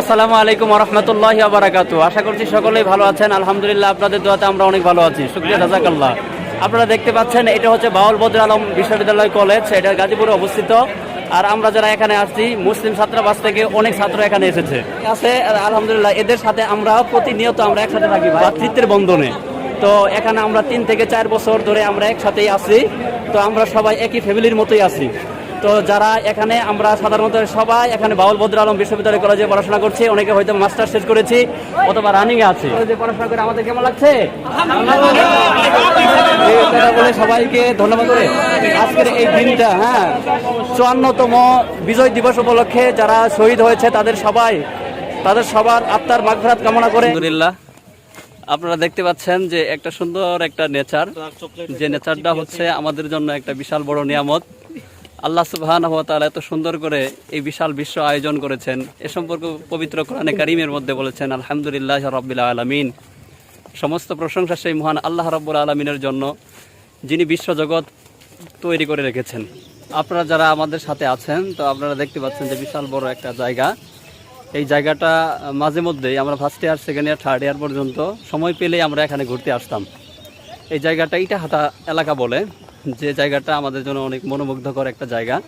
আসসালামু আলাইকুম রহমতুল্লাহ বারাকাত আশা করছি সকলেই ভালো আছেন। আলহামদুলিল্লাহ আপনাদের দোয়াতে আমরা অনেক ভালো আছি। শুক্রিয়া রাজাকাল্লাহ আপনারা দেখতে পাচ্ছেন, এটা হচ্ছে বাউল বদর আলম বিশ্ববিদ্যালয় কলেজ। এটা গাজীপুরে অবস্থিত। আর আমরা যারা এখানে আসছি, মুসলিম ছাত্রাবাস থেকে অনেক ছাত্র এখানে এসেছে। আছে? আলহামদুলিল্লাহ, এদের সাথে আমরা প্রতিনিয়ত আমরা একসাথে থাকি ভাতৃত্বের বন্ধনে। তো এখানে আমরা তিন থেকে চার বছর ধরে আমরা একসাথেই আছি। তো আমরা সবাই একই ফ্যামিলির মতোই আছি। তো যারা এখানে আমরা সাধারণত সবাই এখানে বাউল বদ্র আলম বিশ্ববিদ্যালয় কলেজে পড়াশোনা করছি অনেকে হয়তো মাস্টার শেষ করেছি অথবা রানিং এ আছে। কলেজে পড়াশোনা করে আমাদের কেমন লাগছে? বলে সবাইকে ধন্যবাদ করে। আজকের এই দিনটা হ্যাঁ চুয়ান্নতম বিজয় দিবস উপলক্ষে যারা শহীদ হয়েছে তাদের সবাই তাদের সবার আত্মার মাগফিরাত কামনা করে। আলহামদুলিল্লাহ। আপনারা দেখতে পাচ্ছেন যে একটা সুন্দর একটা নেচার। যে নেচারটা হচ্ছে আমাদের জন্য একটা বিশাল বড় নিয়ামত। আল্লাহ সুবহান এত সুন্দর করে এই বিশাল বিশ্ব আয়োজন করেছেন। এ সম্পর্কে পবিত্র কোরআনে কারিমের মধ্যে বলেছেন, আলহামদুলিল্লাহ রব্বিল আলমিন। সমস্ত প্রশংসা সেই মহান আল্লাহ রব্বুল আলমিনের জন্য, যিনি বিশ্বজগৎ তৈরি করে রেখেছেন। আপনারা যারা আমাদের সাথে আছেন, তো আপনারা দেখতে পাচ্ছেন যে বিশাল বড় একটা জায়গা। এই জায়গাটা মাঝে মধ্যেই আমরা first year second year third year পর্যন্ত সময় পেলেই আমরা এখানে ঘুরতে আসতাম। এই জায়গাটা ইটাহাটা এলাকা বলে। যে জায়গাটা আমাদের জন্য অনেক মনোমুগ্ধকর একটা জায়গা,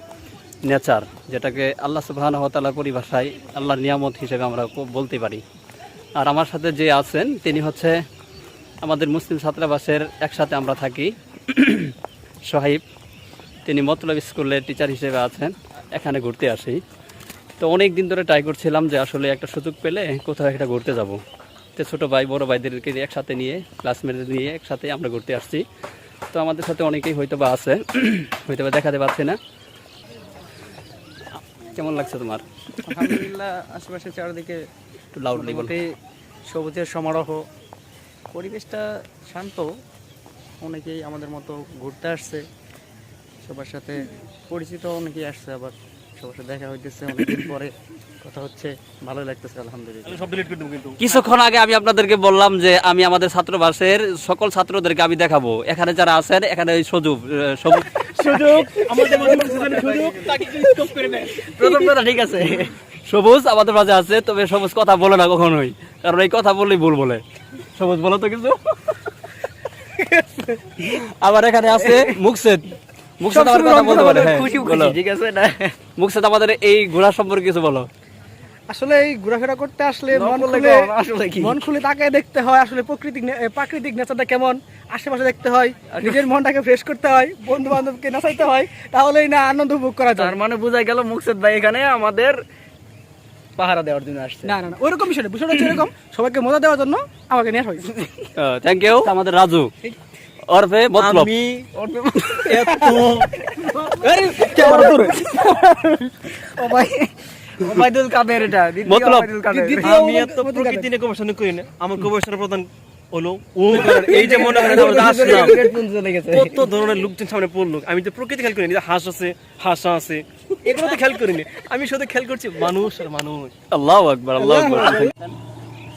নেচার, যেটাকে আল্লাহ সুবাহান হতালার পরিভাষায় আল্লাহর নিয়ামত হিসেবে আমরা বলতে পারি। আর আমার সাথে যে আছেন, তিনি হচ্ছে আমাদের মুসলিম ছাত্রাবাসের একসাথে আমরা থাকি, সোহাইব। তিনি মতলব স্কুলের টিচার হিসেবে আছেন, এখানে ঘুরতে আসি। তো অনেক দিন ধরে ট্রাই করছিলাম যে আসলে একটা সুযোগ পেলে কোথাও একটা ঘুরতে যাব। তো ছোটো ভাই, বড় ভাইদেরকে একসাথে নিয়ে ক্লাসমেটদের নিয়ে একসাথে আমরা ঘুরতে আসছি। তো আমাদের সাথে অনেকেই হয়তো বা আছে হয়তো বা দেখাতে পারছি না। কেমন লাগছে তোমার? আলহামদুলিল্লাহ আশেপাশে চারদিকে একটু লাউডলি বলতে সবুজের সমারোহ পরিবেশটা শান্ত অনেকেই আমাদের মতো ঘুরতে আসছে সবার সাথে পরিচিত অনেকেই আসছে আবার। সবার সাথে দেখা হইতেছে অনেকদিন পরে কথা হচ্ছে ভালো লাগতেছে আলহামদুলিল্লাহ। কিছুক্ষণ আগে আমি আপনাদেরকে বললাম যে আমি আমাদের ছাত্রবাসের সকল ছাত্রদেরকে আমি দেখাবো। এখানে যারা আছেন এখানে সজুব সবুজ। সুযোগ আমাদের সুযোগ তাকে স্টপ করে দেয় প্রথম কথা ঠিক আছে। সবুজ আমাদের মাঝে আছে তবে সবুজ কথা বলে না কখনোই। কারণ এই কথা বললেই ভুল বলে। সবুজ বলো তো কিছু। আবার এখানে আছে মুকসেদ। মুকসেদ আমার কথা বলতে পারে হ্যাঁ খুশি খুশি ঠিক আছে? না। মুকসেদ আমাদের এই ঘোড়া সম্পর্কে কিছু বলো। আসলে এই ঘোরাফেরা করতে আসলে মন খুলে কেমন? মন খুলে তাকায় দেখতে হয় আসলে প্রাকৃতিক প্রাকৃতিক নেচারটা কেমন? আশেপাশে দেখতে হয় নিজের মনটাকে ফ্রেশ করতে হয় বন্ধু বান্ধবকে নাচাইতে হয় তাহলেই না আনন্দ উপভোগ করা যায়। তার মানে বোঝা গেল মুকসেদ ভাই এখানে আমাদের পাহারা দেওয়ার জন্য আসছে। না না না ওইরকম বিষয় বিষয়টা হচ্ছে এরকম সবাইকে মজা দেওয়ার জন্য আমাকে নিয়ে হয়েছে। থ্যাংক ইউ আমাদের রাজু। মতলব। আমি ও ভাই ওবাইদুল কাদের এটা? দ্বিতীয় মতলব। ওবাইদুল কাদের। আমি এত প্রকৃতি নিয়ে গবেষণা করি না। আমার প্রধান হলো ও এই যে মনে করেন আমরা আসলাম। কত ধরনের লোকজন সামনে পড়ল। আমি তো প্রকৃতি খেয়াল করিনি যে হাঁস আছে হাঁসা আছে। এগুলো তো খেয়াল করিনি। আমি শুধু খেয়াল করছি মানুষ আর মানুষ। আল্লাহ আকবার। আল্লাহ আকবার।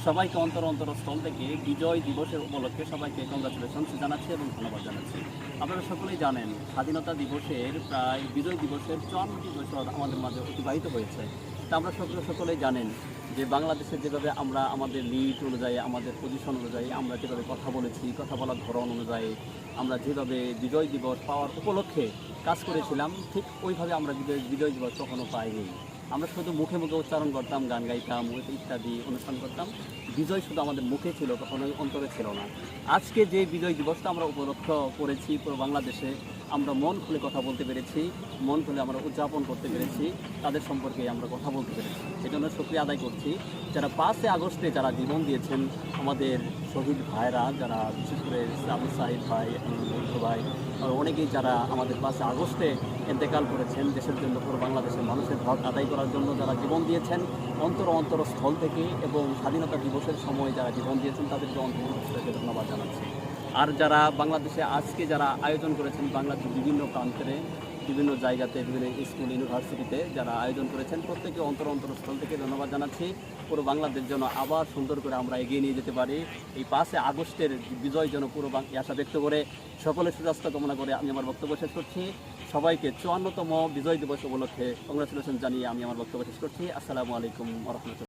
সবাইকে অন্তর অন্তর অন্তরস্থল থেকে বিজয় দিবসের উপলক্ষে সবাইকে কংগ্রাচুলেশন জানাচ্ছি এবং ধন্যবাদ জানাচ্ছি। আপনারা সকলেই জানেন, স্বাধীনতা দিবসের প্রায় বিজয় দিবসের চুয়ান্নটি বছর আমাদের মাঝে অতিবাহিত হয়েছে। তা আমরা সকলে সকলেই জানেন যে বাংলাদেশে যেভাবে আমরা আমাদের লিড অনুযায়ী, আমাদের পজিশন অনুযায়ী আমরা যেভাবে কথা বলেছি, কথা বলার ধরন অনুযায়ী আমরা যেভাবে বিজয় দিবস পাওয়ার উপলক্ষে কাজ করেছিলাম, ঠিক ওইভাবে আমরা বিজয় বিজয় দিবস কখনো পাইনি। আমরা শুধু মুখে মুখে উচ্চারণ করতাম, গান গাইতাম, ইত্যাদি অনুষ্ঠান করতাম। বিজয় শুধু আমাদের মুখে ছিল, কখনোই অন্তরে ছিল না। আজকে যে বিজয় দিবসটা আমরা উপলক্ষ করেছি পুরো বাংলাদেশে আমরা মন খুলে কথা বলতে পেরেছি, মন খুলে আমরা উদযাপন করতে পেরেছি, তাদের সম্পর্কে আমরা কথা বলতে পেরেছি। সেজন্য শুক্রিয়া আদায় করছি। যারা পাঁচই আগস্টে যারা জীবন দিয়েছেন, আমাদের শহীদ ভাইরা, যারা বিশেষ করে আবু সাহিদ ভাই বন্ধু ভাই অনেকেই যারা আমাদের পাঁচই আগস্টে ইন্তেকাল করেছেন, দেশের জন্য পুরো বাংলাদেশের মানুষের হক আদায় করার জন্য যারা জীবন দিয়েছেন, অন্তর অন্তর স্থল থেকে এবং স্বাধীনতা দিবসের সময় যারা জীবন দিয়েছেন, তাদেরকে অন্তর ধন্যবাদ জানাচ্ছি। আর যারা বাংলাদেশে আজকে যারা আয়োজন করেছেন বাংলাদেশের বিভিন্ন প্রান্তে, বিভিন্ন জায়গাতে, বিভিন্ন স্কুল, ইউনিভার্সিটিতে যারা আয়োজন করেছেন প্রত্যেকে অন্তর অন্তরস্থল থেকে ধন্যবাদ জানাচ্ছি। পুরো বাংলাদেশ যেন আবার সুন্দর করে আমরা এগিয়ে নিয়ে যেতে পারি। এই পাঁচে আগস্টের বিজয় যেন পুরো আশা ব্যক্ত করে সকলের সুস্বাস্থ্য কামনা করে আমি আমার বক্তব্য শেষ করছি। সবাইকে চুয়ান্নতম বিজয় দিবস উপলক্ষে কংগ্রেচুলেশন জানিয়ে আমি আমার বক্তব্য শেষ করছি। আসসালামু আলাইকুম রহমতুল্লাহ।